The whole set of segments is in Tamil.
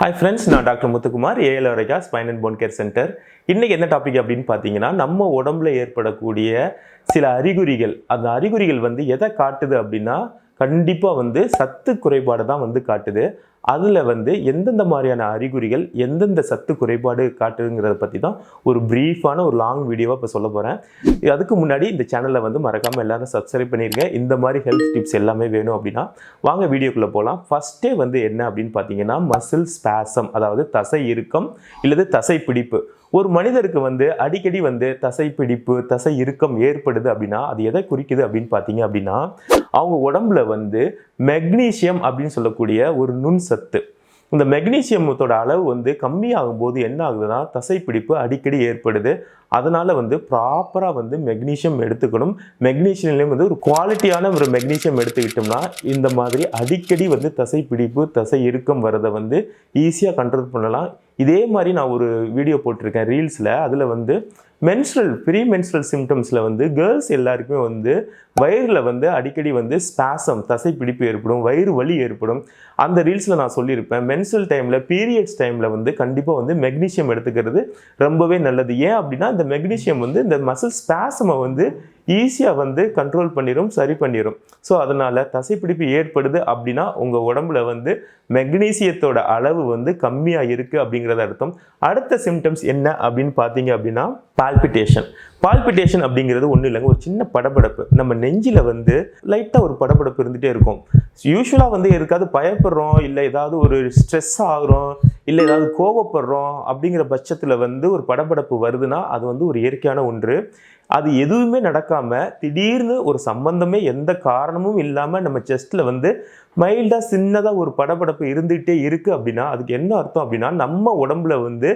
ஹாய் ஃப்ரெண்ட்ஸ் நான் டாக்டர் முத்துக்குமார் ஏஎல் வரைக்கா spine and bone care centre இன்றைக்கி என்ன டாபிக் அப்படின்னு பார்த்தீங்கன்னா நம்ம உடம்புல ஏற்படக்கூடிய சில அறிகுறிகள். அந்த அறிகுறிகள் வந்து எதை காட்டுது அப்படின்னா கண்டிப்பாக வந்து சத்து குறைபாடு தான் வந்து காட்டுது. அதில் வந்து எந்தெந்த மாதிரியான அறிகுறிகள் எந்தெந்த சத்து குறைபாடு காட்டுங்கிறத பற்றி தான் ஒரு ப்ரீஃபான ஒரு லாங் வீடியோவாக இப்போ சொல்ல போகிறேன் அதுக்கு முன்னாடி இந்த சேனலை வந்து மறக்காமல் எல்லாரும் சப்ஸ்கிரைப் பண்ணிருங்க. இந்த மாதிரி ஹெல்த் டிப்ஸ் எல்லாமே வேணும் அப்படின்னா வாங்க வீடியோக்குள்ளே போகலாம் ஃபஸ்ட்டே வந்து என்ன அப்படின்னு பார்த்தீங்கன்னா மசில் ஸ்பேசம் அதாவது தசை இறுக்கம் இல்லது தசை பிடிப்பு. ஒரு மனிதருக்கு வந்து அடிக்கடி வந்து தசை பிடிப்பு தசை இறுக்கம் ஏற்படுது அப்படின்னா அது எதை குறிக்குது அப்படின்னு பார்த்தீங்க அப்படின்னா அவங்க உடம்புல வந்து மெக்னீசியம் அப்படின்னு சொல்லக்கூடிய ஒரு நுண் சத்து இந்த மெக்னீசியமத்தோட அளவு வந்து கம்மியாகும் போது என்ன ஆகுதுன்னா தசைப்பிடிப்பு அடிக்கடி ஏற்படுது. அதனால் வந்து ப்ராப்பராக வந்து மெக்னீசியம் எடுத்துக்கணும். மெக்னீசியம்லேயும் வந்து ஒரு குவாலிட்டியான ஒரு மெக்னீசியம் எடுத்துக்கிட்டோம்னா இந்த மாதிரி அடிக்கடி வந்து தசை பிடிப்பு தசை இறுக்கம் வரதை வந்து ஈஸியாக கண்ட்ரோல் பண்ணலாம். இதே மாதிரி நான் ஒரு வீடியோ போட்டிருக்கேன் ரீல்ஸில் அதில் வந்து மென்ஸ்ட்ரல் ப்ரீ மென்ஸ்ட்ரல் சிம்டம்ஸில் வந்து கேர்ள்ஸ் எல்லாருக்குமே வந்து வயிறில் வந்து அடிக்கடி வந்து ஸ்பாசம் தசைப்பிடிப்பு ஏற்படும் வயிறு வலி ஏற்படும். அந்த ரீல்ஸில் நான் சொல்லியிருப்பேன். மென்ஸ்ட்ரல் டைமில் பீரியட்ஸ் டைமில் வந்து கண்டிப்பாக வந்து மெக்னீஷியம் எடுத்துக்கிறது ரொம்பவே நல்லது. ஏன் அப்படின்னா இந்த மெக்னீஷியம் வந்து இந்த மசில் ஸ்பாசமை வந்து ஈஸியாக வந்து கண்ட்ரோல் பண்ணிடும் சரி பண்ணிடும் ஸோ அதனால் தசைப்பிடிப்பு ஏற்படுது அப்படின்னா உங்கள் உடம்புல வந்து மெக்னீசியத்தோட அளவு வந்து கம்மியாக இருக்குது அப்படிங்கிறத அர்த்தம். அடுத்த சிம்டம்ஸ் என்ன அப்படின்னு பார்த்தீங்க அப்படின்னா பால்பிட்டேஷன் பால்பிட்டேஷன் அப்படிங்கிறது ஒன்றும் இல்லைங்க. ஒரு சின்ன படபடப்பு. நம்ம நெஞ்சில் வந்து லைட்டாக ஒரு படபடப்பு இருந்துகிட்டே இருக்கும். யூஸ்வலாக வந்து எதுக்காவது பயப்படுறோம் இல்லை ஏதாவது ஒரு ஸ்ட்ரெஸ் ஆகுறோம் இல்லை ஏதாவது கோவப்படுறோம் அப்படிங்கிற பட்சத்தில் வந்து ஒரு படபடப்பு வருதுன்னா அது வந்து ஒரு இயற்கையான ஒன்று. அது எதுவுமே நடக்காமல் திடீர்னு ஒரு சம்பந்தமே எந்த காரணமும் இல்லாமல் நம்ம செஸ்ட்டில் வந்து மைல்டாக சின்னதாக ஒரு படபடப்பு இருந்துகிட்டே இருக்குது அப்படின்னா அதுக்கு என்ன அர்த்தம் அப்படின்னா நம்ம உடம்புல வந்து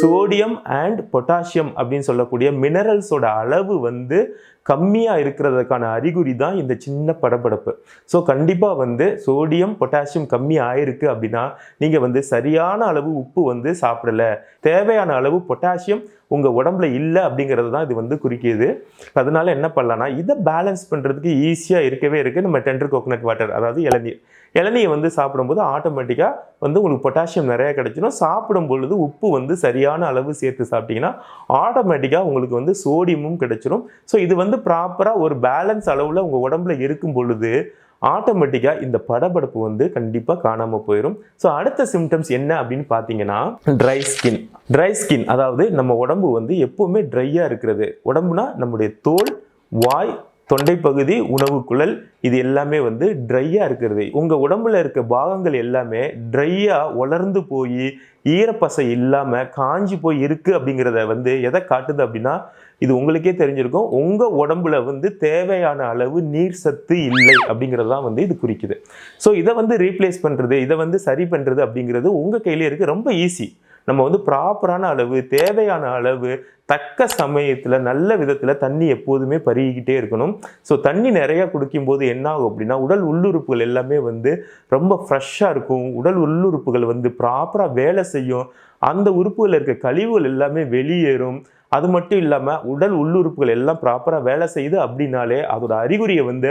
சோடியம் அண்ட் பொட்டாசியம் அப்படின்னு சொல்லக்கூடிய மினரல்ஸோட அளவு வந்து கம்மியாக இருக்கிறதுக்கான அறிகுறி தான் இந்த சின்ன படபடப்பு. ஸோ கண்டிப்பாக வந்து சோடியம் பொட்டாசியம் கம்மி ஆயிருக்கு அப்படின்னா நீங்கள் வந்து சரியான அளவு உப்பு வந்து சாப்பிடலை. தேவையான அளவு பொட்டாசியம் உங்கள் உடம்புல இல்லை அப்படிங்கிறது தான் இது வந்து குறிக்கிது. அதனால என்ன பண்ணலாம்னா இதை பேலன்ஸ் பண்ணுறதுக்கு ஈஸியாக இருக்கவே இருக்குது நம்ம டெண்டர் கோகனட் வாட்டர் அதாவது இளநீர் இளநீர் வந்து சாப்பிடும்போது ஆட்டோமேட்டிக்காக வந்து உங்களுக்கு பொட்டாசியம் நிறையா கிடைச்சிடும் சாப்பிடும் பொழுது உப்பு வந்து சரியான அளவு சேர்த்து சாப்பிட்டீங்கன்னா ஆட்டோமேட்டிக்காக உங்களுக்கு வந்து சோடியமும் கிடைச்சிடும் ஸோ இது வந்து ப்ராப்பராக ஒரு பேலன்ஸ் அளவில் உங்கள் உடம்புல இருக்கும் பொழுது ஆட்டோமேட்டிக்காக இந்த படபடப்பு வந்து கண்டிப்பாக காணாமல் போயிடும் ஸோ அடுத்த சிம்டம்ஸ் என்ன அப்படின்னு பார்த்தீங்கன்னா ட்ரை ஸ்கின் ட்ரை ஸ்கின் அதாவது நம்ம உடம்பு வந்து எப்போவுமே ட்ரையாக இருக்கிறது. உடம்புனா நம்முடைய தோல் வாய் தொண்டை பகுதி உணவு குழல் இது எல்லாமே வந்து ட்ரையாக இருக்கிறது. உங்கள் உடம்புல இருக்க பாகங்கள் எல்லாமே ட்ரையாக வளர்ந்து போய் ஈரப்பசை இல்லாமல் காஞ்சி போய் இருக்குது அப்படிங்கிறத வந்து எதை காட்டுது அப்படின்னா இது உங்களுக்கே தெரிஞ்சிருக்கும். உங்கள் உடம்புல வந்து தேவையான அளவு நீர் சத்து இல்லை அப்படிங்கிறது தான் வந்து இது குறிக்குது. ஸோ இதை வந்து ரீப்ளேஸ் பண்ணுறது இதை வந்து சரி பண்ணுறது அப்படிங்கிறது உங்கள் கையிலே இருக்குது ரொம்ப ஈஸி நம்ம வந்து ப்ராப்பரான அளவு தேவையான அளவு தக்க சமயத்தில் நல்ல விதத்தில் தண்ணி எப்போதுமே பருகிக்கிட்டே இருக்கணும். ஸோ தண்ணி நிறையா குடிக்கும்போது என்ன ஆகும் அப்படின்னா உடல் உள்ளுறுப்புகள் எல்லாமே வந்து ரொம்ப ஃப்ரெஷ்ஷாக இருக்கும். உடல் உள்ளுறுப்புகள் வந்து ப்ராப்பராக வேலை செய்யும். அந்த உறுப்புகளில் இருக்க கழிவுகள் எல்லாமே வெளியேறும். அது மட்டும் இல்லாமல் உடல் உள்ளுறுப்புகள் எல்லாம் ப்ராப்பராக வேலை செய்யுது அப்படின்னாலே அதோட அறிகுறியை வந்து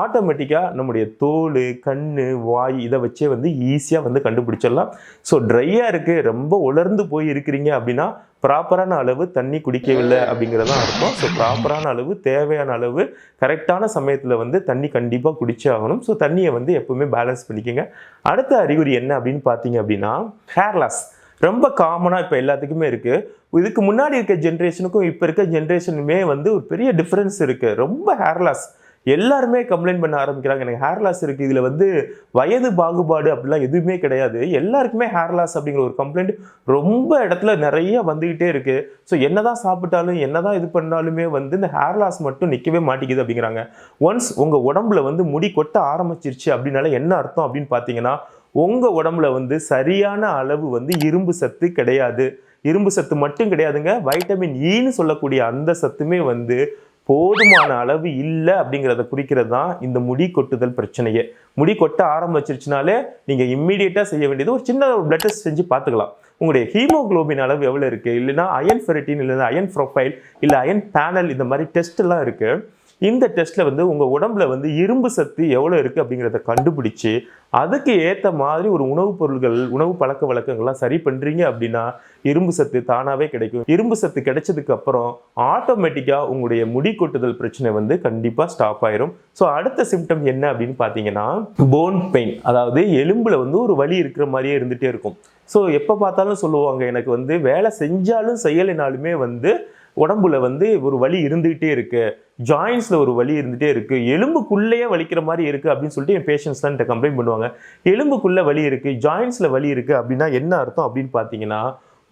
ஆட்டோமேட்டிக்காக நம்முடைய தோல் கண் வாய் இதை வச்சே வந்து ஈஸியாக வந்து கண்டுபிடிச்சிடலாம். ஸோ ட்ரையாக இருக்குது ரொம்ப உலர்ந்து போய் இருக்கிறீங்க அப்படின்னா ப்ராப்பரான அளவு தண்ணி குடிக்கவில்லை அப்படிங்கிறதான் அர்த்தம். ஸோ ப்ராப்பரான அளவு தேவையான அளவு கரெக்டான சமயத்தில் வந்து தண்ணி கண்டிப்பாக குடிச்சே ஆகணும். ஸோ தண்ணியை வந்து எப்போவுமே பேலன்ஸ் பண்ணிக்கோங்க. அடுத்த அறிகுறி என்ன அப்படின்னு பார்த்தீங்க அப்படின்னா ஹேர்லாஸ் ரொம்ப காமனாக இப்போ எல்லாத்துக்குமே இருக்குது இதுக்கு முன்னாடி இருக்க ஜென்ரேஷனுக்கும் இப்போ இருக்க ஜென்ரேஷனுமே வந்து ஒரு பெரிய டிஃப்ரென்ஸ் இருக்குது ரொம்ப ஹேர் லாஸ் எல்லாருமே கம்ப்ளைண்ட் பண்ண ஆரம்பிக்கிறாங்க. எனக்கு ஹேர் லாஸ் இருக்குது இதில் வந்து வயது பாகுபாடு அப்படிலாம் எதுவுமே கிடையாது. எல்லாருக்குமே ஹேர் லாஸ் அப்படிங்கிற ஒரு கம்ப்ளைண்ட் ரொம்ப இடத்துல நிறைய வந்துக்கிட்டே இருக்குது ஸோ என்னதான் சாப்பிட்டாலும் என்னதான் இது பண்ணாலுமே வந்து இந்த ஹேர் லாஸ் மட்டும் நிற்கவே மாட்டேங்குது அப்படிங்கிறாங்க. ஒன்ஸ் உங்கள் உடம்புல வந்து முடி கொட்ட ஆரம்பிச்சிருச்சு அப்படின்னால என்ன அர்த்தம் அப்படின்னு பார்த்தீங்கன்னா உங்கள் உடம்புல வந்து சரியான அளவு வந்து இரும்பு சத்து கிடையாது. இரும்பு சத்து மட்டும் கிடையாதுங்க. வைட்டமின் e ஈன்னு சொல்லக்கூடிய அந்த சத்துமே வந்து போதுமான அளவு இல்லை அப்படிங்கிறத குறிக்கிறது தான் இந்த முடி கொட்டுதல் பிரச்சனையே. முடி கொட்ட ஆரம்பிச்சிருச்சுனாலே நீங்கள் இம்மீடியட்டாக செய்ய வேண்டியது ஒரு சின்ன ஒரு பிளட் டெஸ்ட் செஞ்சு பார்த்துக்கலாம். உங்களுடைய ஹீமோகுளோபின் அளவு எவ்வளோ இருக்குது இல்லைனா அயன் ஃபெரட்டின் இல்லைன்னா அயன் ப்ரொஃபைல் இல்லை அயன் பேனல் இந்த மாதிரி டெஸ்ட்லாம் இருக்குது இந்த டெஸ்ட்டில் வந்து உங்கள் உடம்புல வந்து இரும்பு சத்து எவ்வளோ இருக்குது அப்படிங்கிறத கண்டுபிடிச்சி அதுக்கு ஏற்ற மாதிரி ஒரு உணவுப் பொருள்கள் உணவு பழக்க வழக்கங்கள்லாம் சரி பண்ணுறீங்க அப்படின்னா இரும்பு சத்து தானாகவே கிடைக்கும். இரும்பு சத்து கிடைச்சதுக்கு அப்புறம் ஆட்டோமேட்டிக்காக உங்களுடைய முடி கொட்டுதல் பிரச்சனை வந்து கண்டிப்பாக ஸ்டாப் ஆயிரும். ஸோ அடுத்த சிம்டம் என்ன அப்படின்னு பார்த்தீங்கன்னா போன் பெயின் அதாவது எலும்பில் வந்து ஒரு வலி இருக்கிற மாதிரியே இருந்துகிட்டே இருக்கும். ஸோ எப்போ பார்த்தாலும் சொல்லுவாங்க எனக்கு வந்து வேலை செஞ்சாலும் செய்யலைனாலுமே வந்து உடம்புல வந்து ஒரு வலி இருந்துகிட்டே இருக்கு. ஜாயின்ஸில் ஒரு வலி இருந்துகிட்டே இருக்குது எலும்புக்குள்ளேயே வலிக்கிற மாதிரி இருக்குது அப்படின்னு சொல்லிட்டு என் பேஷண்ட்ஸ் தான் கம்ப்ளைண்ட் பண்ணுவாங்க. எலும்புக்குள்ளே வலி இருக்குது ஜாயின்ஸில் வலி இருக்குது அப்படின்னா என்ன அர்த்தம் அப்படின்னு பார்த்தீங்கன்னா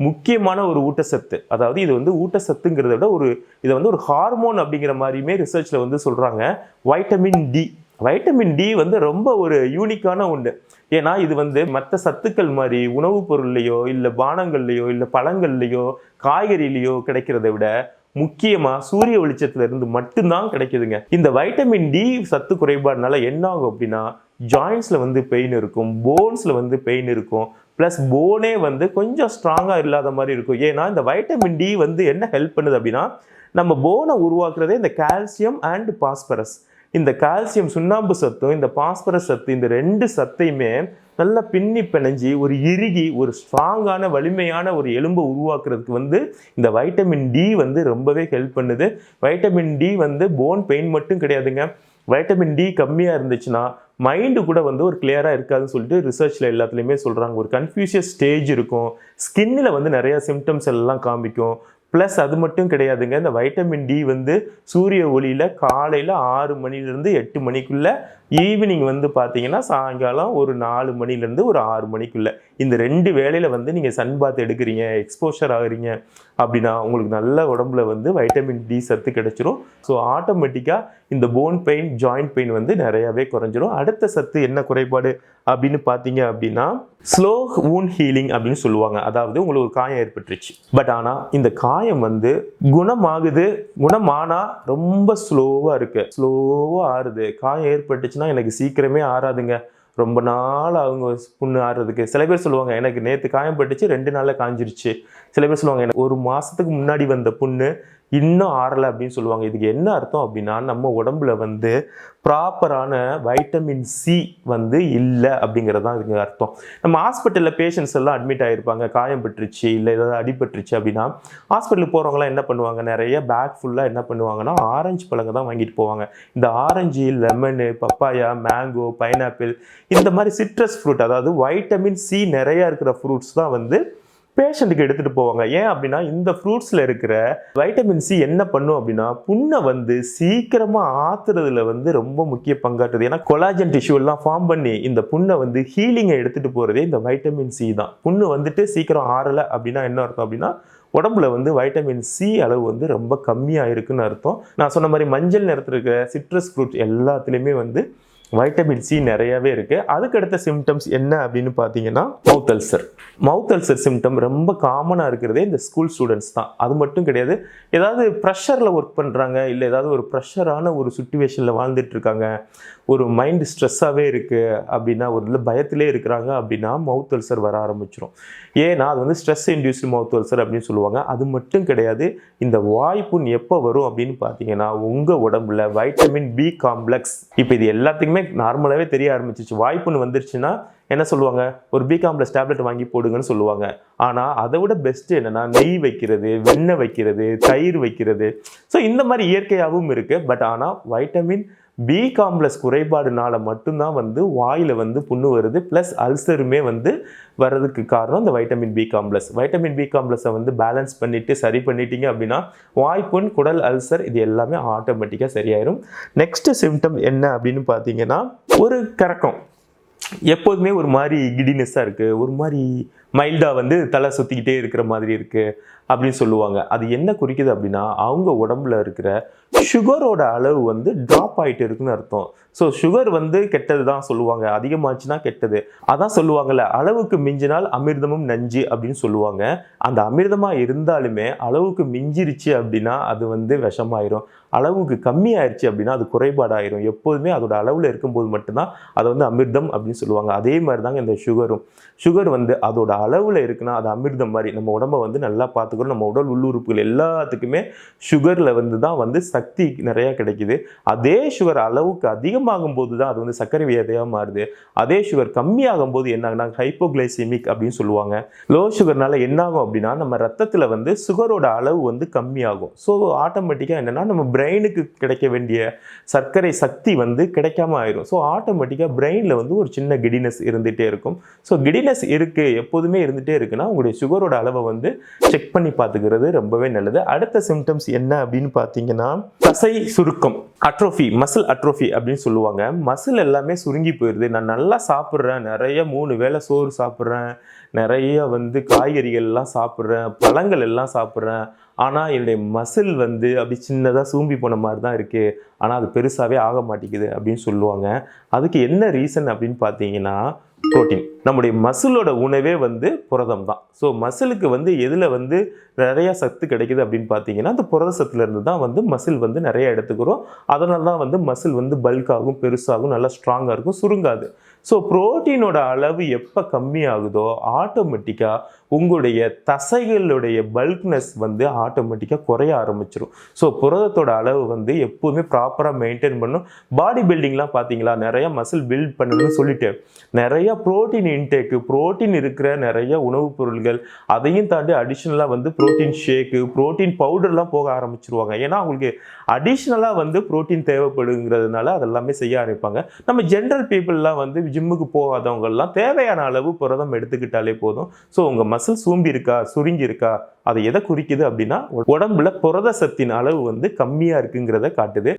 முக்கியமான ஒரு ஊட்டச்சத்து. அதாவது இது வந்து ஊட்டச்சத்துங்கிறத விட ஒரு இதை வந்து ஒரு ஹார்மோன் அப்படிங்கிற மாதிரியுமே ரிசர்ச்சில் வந்து சொல்கிறாங்க வைட்டமின் டி வைட்டமின் டி வந்து ரொம்ப ஒரு யூனிக்கான ஒன்று ஏன்னா இது வந்து மற்ற சத்துக்கள் மாதிரி உணவுப் பொருள்லையோ இல்லை பானங்கள்லையோ இல்லை பழங்கள்லையோ காய்கறிலையோ கிடைக்கிறத விட முக்கியமாக சூரிய வெளிச்சத்துல இருந்து மட்டும்தான் கிடைக்குதுங்க. இந்த வைட்டமின் டி சத்து குறைபாடுனால என்ன ஆகும் அப்படின்னா ஜாயின்ஸில் வந்து பெயின் இருக்கும் போன்ஸில் வந்து பெயின் இருக்கும் ப்ளஸ் போனே வந்து கொஞ்சம் ஸ்ட்ராங்காக இல்லாத மாதிரி இருக்கும். ஏன்னா இந்த வைட்டமின் டி வந்து என்ன ஹெல்ப் பண்ணுது அப்படின்னா நம்ம போனை உருவாக்குறதே இந்த கால்சியம் அண்ட் பாஸ்பரஸ் இந்த கால்சியம் சுண்ணாம்பு சத்தும் இந்த பாஸ்பரஸ் சத்து இந்த ரெண்டு சத்தையுமே நல்லா பின்னி பிணைஞ்சி ஒரு இறுகி ஒரு ஸ்ட்ராங்கான வலிமையான ஒரு எலும்பை உருவாக்குறதுக்கு வந்து இந்த வைட்டமின் டி வந்து ரொம்பவே ஹெல்ப் பண்ணுது. வைட்டமின் டி வந்து போன் பெயின் மட்டும் கிடையாதுங்க. வைட்டமின் டி கம்மியாக இருந்துச்சுன்னா மைண்டு கூட வந்து ஒரு கிளியராக இருக்காதுன்னு சொல்லிட்டு ரிசர்ச்சில் எல்லாத்துலேயுமே சொல்கிறாங்க ஒரு கன்ஃபியூஷியஸ் ஸ்டேஜ் இருக்கும். ஸ்கின்னில் வந்து நிறையா சிம்டம்ஸ் எல்லாம் காமிக்கும். ப்ளஸ் அது மட்டும் கிடையாதுங்க. இந்த வைட்டமின் டி வந்து சூரிய ஒளியில் காலையில் ஆறு மணிலேருந்து எட்டு மணிக்குள்ளே ஈவினிங் வந்து பார்த்தீங்கன்னா சாயங்காலம் ஒரு நாலு மணிலேருந்து ஒரு ஆறு மணிக்குள்ளே. இந்த ரெண்டு வேளையில் வந்து நீங்கள் சன் பாத் எடுக்கிறீங்க எக்ஸ்போஷர் ஆகுறீங்க. அப்படின்னா உங்களுக்கு நல்ல உடம்புல வந்து வைட்டமின் டி சத்து கிடைச்சிரும். ஸோ ஆட்டோமேட்டிக்காக இந்த போன் பெயின் ஜாயிண்ட் பெயின் வந்து நிறையாவே குறைஞ்சிரும். அடுத்த சத்து என்ன குறைபாடு அப்படின்னு பார்த்தீங்க அப்படின்னா ஸ்லோ wound ஹீலிங் அப்படின்னு சொல்லுவாங்க. அதாவது உங்களுக்கு ஒரு காயம் ஏற்பட்டுருச்சு. பட் ஆனால் இந்த காயம் வந்து குணமாகுது குணமானால் ரொம்ப ஸ்லோவாக இருக்குது ஸ்லோவாக ஆறுது. காயம் ஏற்பட்டுச்சுன்னா எனக்கு சீக்கிரமே ஆறாதுங்க. ரொம்ப நாள் அவங்க புண்ணு ஆறுறதுக்கு. சில பேர் சொல்லுவாங்க எனக்கு நேற்று காயம் பட்டுச்சு ரெண்டு நாளில் காஞ்சிருச்சு. சில பேர் சொல்லுவாங்க எனக்கு ஒரு மாதத்துக்கு முன்னாடி வந்த புண்ணு இன்னும் ஆறலை அப்படின்னு சொல்லுவாங்க. இதுக்கு என்ன அர்த்தம் அப்படின்னா நம்ம உடம்புல வந்து ப்ராப்பரான வைட்டமின் சி வந்து இல்லை அப்படிங்கிறது தான் இதுக்கு அர்த்தம். நம்ம ஹாஸ்பிட்டலில் பேஷண்ட்ஸ் எல்லாம் அட்மிட் ஆகிருப்பாங்க காயம் பட்டுருச்சு இல்லை ஏதாவது அடிபட்டுருச்சு அப்படின்னா ஹாஸ்பிட்டலுக்கு போகிறவங்களாம் என்ன பண்ணுவாங்க? நிறைய பேக் ஃபுல்லாக என்ன பண்ணுவாங்கன்னா ஆரஞ்சு பழங்க தான் வாங்கிட்டு போவாங்க. இந்த orange lemon papaya mango pineapple இந்த மாதிரி சிட்ரஸ் ஃப்ரூட் அதாவது வைட்டமின் சி நிறையா இருக்கிற ஃப்ரூட்ஸ் தான் வந்து பேஷண்ட்டுக்கு எடுத்துகிட்டு போவாங்க. ஏன் அப்படின்னா இந்த ஃப்ரூட்ஸில் இருக்கிற வைட்டமின் சி என்ன பண்ணும் அப்படின்னா புண்ணை வந்து சீக்கிரமாக ஆத்துறதுல வந்து ரொம்ப முக்கிய பங்காற்றுது. ஏன்னா கொலாஜன் டிஷ்யூ எல்லாம் ஃபார்ம் பண்ணி இந்த புண்ணை வந்து ஹீலிங்கை எடுத்துகிட்டு போகிறதே இந்த வைட்டமின் சி தான். புண்ணு வந்துட்டு சீக்கிரம் ஆறலை அப்படின்னா என்ன அர்த்தம் அப்படின்னா உடம்புல வந்து வைட்டமின் சி அளவு வந்து ரொம்ப கம்மியாக இருக்குன்னு அர்த்தம். நான் சொன்ன மாதிரி மஞ்சள் நிறத்தில் இருக்கிற சிட்ரஸ் ஃப்ரூட் எல்லாத்துலேயுமே வந்து வைட்டமின் சி நிறையவே இருக்குது அதுக்கடுத்த சிம்டம்ஸ் என்ன அப்படின்னு பார்த்தீங்கன்னா mouth ulcer mouth ulcer symptom ரொம்ப காமனாக இருக்கிறதே இந்த ஸ்கூல் ஸ்டூடெண்ட்ஸ் தான். அது மட்டும் கிடையாது. ஏதாவது ப்ரெஷரில் ஒர்க் பண்ணுறாங்க இல்லை ஏதாவது ஒரு ப்ரெஷரான ஒரு சுச்சுவேஷனில் வாழ்ந்துட்டு இருக்காங்க ஒரு மைண்ட் ஸ்ட்ரெஸ்ஸாகவே இருக்குது அப்படின்னா ஒரு இல்லை பயத்திலே இருக்கிறாங்க அப்படின்னா மவுத் அல்சர் வர ஆரம்பிச்சிடும் ஏன்னா அது வந்து ஸ்ட்ரெஸ் இன்டியூஸ்டு மவுத் அல்சர் அப்படின்னு சொல்லுவாங்க. அது மட்டும் கிடையாது. இந்த வாய்ப்புண் எப்போ வரும் அப்படின்னு பார்த்தீங்கன்னா உங்கள் உடம்புல வைட்டமின் பி காம்ப்ளெக்ஸ் இப்போ இது எல்லாத்துக்குமே நார்மலாகவே தெரிய ஆரம்பிச்சிச்சு. வாய்ப்புன்னு வந்துருச்சுன்னா என்ன சொல்லுவாங்க? ஒரு பி காம்ப்ளெக்ஸ் டேப்லெட் வாங்கி போடுங்கன்னு சொல்லுவாங்க. ஆனால் அதை விட பெஸ்ட் என்னன்னா நெய் வைக்கிறது வெண்ணெய் வைக்கிறது தயிர் வைக்கிறது. ஸோ இந்த மாதிரி இயற்கையாகவும் இருக்குது பட் ஆனால் வைட்டமின் பி காம்ப்ளெக்ஸ் குறைபாடுனால மட்டும்தான் வந்து வாயில் வந்து புண்ணு வருது. ப்ளஸ் அல்சருமே வந்து வர்றதுக்கு காரணம் இந்த vitamin B complex vitamin B காம்ப்ளெக்ஸை வந்து பேலன்ஸ் பண்ணிவிட்டு சரி பண்ணிட்டீங்க அப்படின்னா வாய்ப்புண் குடல் அல்சர் இது எல்லாமே ஆட்டோமேட்டிக்காக சரியாயிரும். நெக்ஸ்ட்டு சிம்டம் என்ன அப்படின்னு பார்த்தீங்கன்னா ஒரு கறக்கம். எப்போதுமே ஒரு மாதிரி கிடினஸ்ஸாக இருக்குது ஒரு மாதிரி மைல்டாக வந்து தலை சுற்றிக்கிட்டே இருக்கிற மாதிரி இருக்குது அப்படின்னு சொல்லுவாங்க. அது என்ன குறிக்குது அப்படின்னா அவங்க உடம்புல இருக்கிற சுகரோட அளவு வந்து ட்ராப் ஆகிட்டு இருக்குன்னு அர்த்தம். ஸோ சுகர் வந்து கெட்டது தான் சொல்லுவாங்க. அதிகமாச்சுன்னா கெட்டது. அதான் சொல்லுவாங்கல்ல அளவுக்கு மிஞ்சினால் அமிர்தமும் நஞ்சு அப்படின்னு சொல்லுவாங்க. அந்த அமிர்தமாக இருந்தாலுமே அளவுக்கு மிஞ்சிருச்சு அப்படின்னா அது வந்து விஷமாயிரும். அளவுக்கு கம்மியாயிருச்சு அப்படின்னா அது குறைபாடாயிரும். எப்போதுமே அதோட அளவில் இருக்கும்போது மட்டும்தான் அதை வந்து அமிர்தம் அப்படின்னு சொல்லுவாங்க. அதே மாதிரி தாங்க இந்த சுகரும் சுகர் வந்து அதோட அளவில் இருக்குன்னா அது அமிர்தம் மாதிரி. நம்ம உடம்ப வந்து நல்லா பார்த்துக்கணும். நம்ம உடல் உள்ளுறுப்புகள் எல்லாத்துக்குமே சுகரில் வந்து தான் வந்து சக்தி நிறையா கிடைக்குது. அதே சுகர் அளவுக்கு அதிகமாகும் போது தான் அது வந்து சர்க்கரை வியாதியாக மாறுது. அதே சுகர் கம்மியாகும் போது என்ன ஹைப்போகிளைசிமிக் அப்படின்னு சொல்லுவாங்க. லோ சுகர்னால என்ன ஆகும் அப்படின்னா நம்ம ரத்தத்தில் வந்து சுகரோட அளவு வந்து கம்மியாகும். ஸோ ஆட்டோமேட்டிக்காக என்னென்னா நம்ம பிரெயினுக்கு கிடைக்க வேண்டிய சர்க்கரை சக்தி வந்து கிடைக்காம ஆயிரும். ஸோ ஆட்டோமேட்டிக்காக பிரெயினில் வந்து ஒரு சின்ன கிடினஸ் இருந்துகிட்டே இருக்கும். ஸோ கிடினஸ் இருக்குது எப்போதுமே இருந்துகிட்டே இருக்குன்னா உங்களுடைய சுகரோட அளவை வந்து செக் பண்ணி பார்த்துக்கிறது ரொம்பவே நல்லது. அடுத்த சிம்டம்ஸ் என்ன அப்படின்னு பார்த்தீங்கன்னா தசை சுருக்கம் அட்ரோஃபி மசில் அட்ரோஃபி அப்படின்னு சொல்லுவாங்க. மசில் எல்லாமே சுருங்கி போயிடுது நான் நல்லா சாப்பிட்றேன். நிறைய மூணு வேளை சோறு சாப்பிட்றேன். நிறைய வந்து காய்கறிகள்லாம் சாப்பிட்றேன். பழங்கள் எல்லாம் சாப்பிட்றேன். ஆனால் என்னுடைய மசில் வந்து அப்படி சின்னதாக சூம்பி போன மாதிரி தான் இருக்குது ஆனால் அது பெருசாகவே ஆக மாட்டேங்குது அப்படின்னு சொல்லுவாங்க. அதுக்கு என்ன ரீசன் அப்படின்னு பார்த்தீங்கன்னா புரோட்டீன் நம்முடைய மசிலோட உணவே வந்து புரதம் தான் ஸோ மசிலுக்கு வந்து எதில் வந்து நிறையா சத்து கிடைக்குது அப்படின்னு பார்த்தீங்கன்னா அந்த புரத சத்துலேருந்து தான் வந்து மசில் வந்து நிறைய எடுத்துக்கிறோம். அதனால தான் வந்து மசில் வந்து பல்காகும் பெருசாகும் நல்லா ஸ்ட்ராங்காக இருக்கும் சுருங்காது. ஸோ புரோட்டீனோட அளவு எப்போ கம்மியாகுதோ ஆட்டோமேட்டிக்காக உங்களுடைய தசைகளுடைய பல்க்னஸ் வந்து ஆட்டோமேட்டிக்காக குறைய ஆரம்பிச்சிடும் ஸோ புரதத்தோட அளவு வந்து எப்போவுமே ப்ராப்பராக மெயின்டைன் பண்ணும். பாடி பில்டிங்லாம் பார்த்தீங்களா நிறைய மசில் பில்ட் பண்ணணும்னு சொல்லிட்டேன் நிறைய புரோட்டீன் இன்டேக்கு புரோட்டீன் இருக்கிற நிறைய உணவுப் பொருள்கள் அதையும் தாண்டி அடிஷ்னலாக வந்து புரோட்டீன் ஷேக்கு புரோட்டீன் பவுடர்லாம் போக ஆரம்பிச்சிருவாங்க. ஏன்னா அவங்களுக்கு அடிஷ்னலாக வந்து புரோட்டீன் தேவைப்படுங்கிறதுனால அதெல்லாமே செய்ய ஆரம்பிப்பாங்க. நம்ம ஜென்ரல் பீப்புளெலாம் வந்து ஜிம்முக்கு போகாதவங்கெல்லாம் தேவையான அளவு புரதம் எடுத்துக்கிட்டாலே போதும். ஸோ உங்கள் மசில் சூம்பி இருக்கா சுருங்கி இருக்கா அது எதை குறிக்குது அப்படின்னா உடம்புல புரத சத்தின் அளவு வந்து கம்மியாக இருக்குங்கிறத காட்டுது.